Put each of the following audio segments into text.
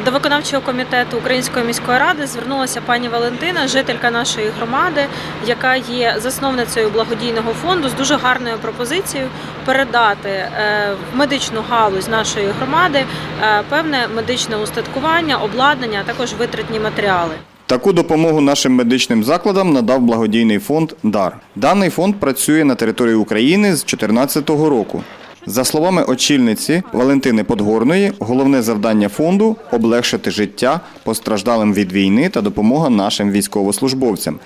До виконавчого комітету Української міської ради звернулася пані Валентина, жителька нашої громади, яка є засновницею благодійного фонду з дуже гарною пропозицією передати е, в медичну галузь нашої громади е, певне медичне устаткування, обладнання, а також витратні матеріали. Таку допомогу нашим медичним закладам надав благодійний фонд Дар. Даний фонд працює на території України з 2014 року. За словами очільниці Валентини Подгорної, головне завдання фонду облегшити життя постраждалим від війни та допомога нашим військовослужбовцям.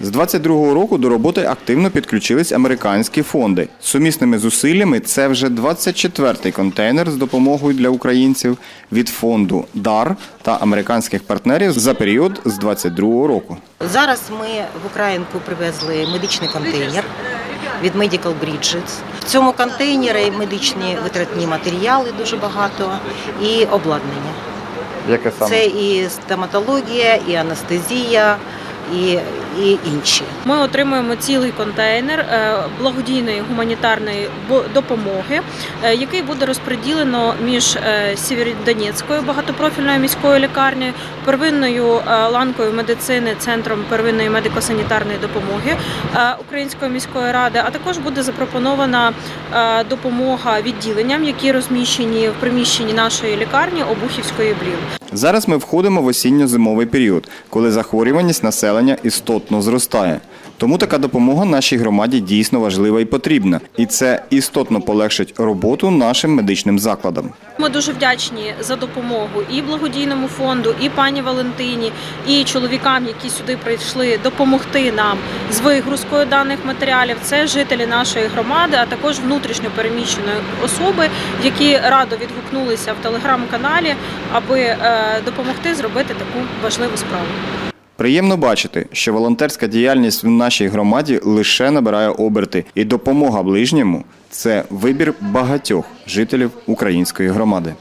З 22-го року до роботи активно підключились американські фонди. Сумісними зусиллями це вже 24-й контейнер з допомогою для українців від фонду Дар та американських партнерів за період з 22-го року. Зараз ми в Українку привезли медичний контейнер від Medical Bridges. В цьому контейнері медичні витратні матеріали дуже багато і обладнання. Яке Це і стоматологія, і анестезія, і, і інші. Ми отримуємо цілий контейнер е, благодійної гуманітарної допомоги, е, який буде розподілено між е, Сєвєродонецькою багатопрофільною міською лікарнею, первинною ланкою медицини, центром первинної медико-санітарної допомоги Української міської ради. А також буде запропонована допомога відділенням, які розміщені в приміщенні нашої лікарні Обухівської БЛІЛ. Зараз ми входимо в осінньо-зимовий період, коли захворюваність населення істотно зростає. Тому така допомога нашій громаді дійсно важлива і потрібна, і це істотно полегшить роботу нашим медичним закладам. Ми дуже вдячні за допомогу і благодійному фонду, і пані Валентині, і чоловікам, які сюди прийшли допомогти нам з вигрузкою даних матеріалів. Це жителі нашої громади, а також внутрішньо переміщеної особи, які радо відгукнулися в телеграм-каналі, аби е, допомогти зробити таку важливу справу. Приємно бачити, що волонтерська діяльність в нашій громаді лише набирає оберти, і допомога ближньому це вибір багатьох жителів української громади.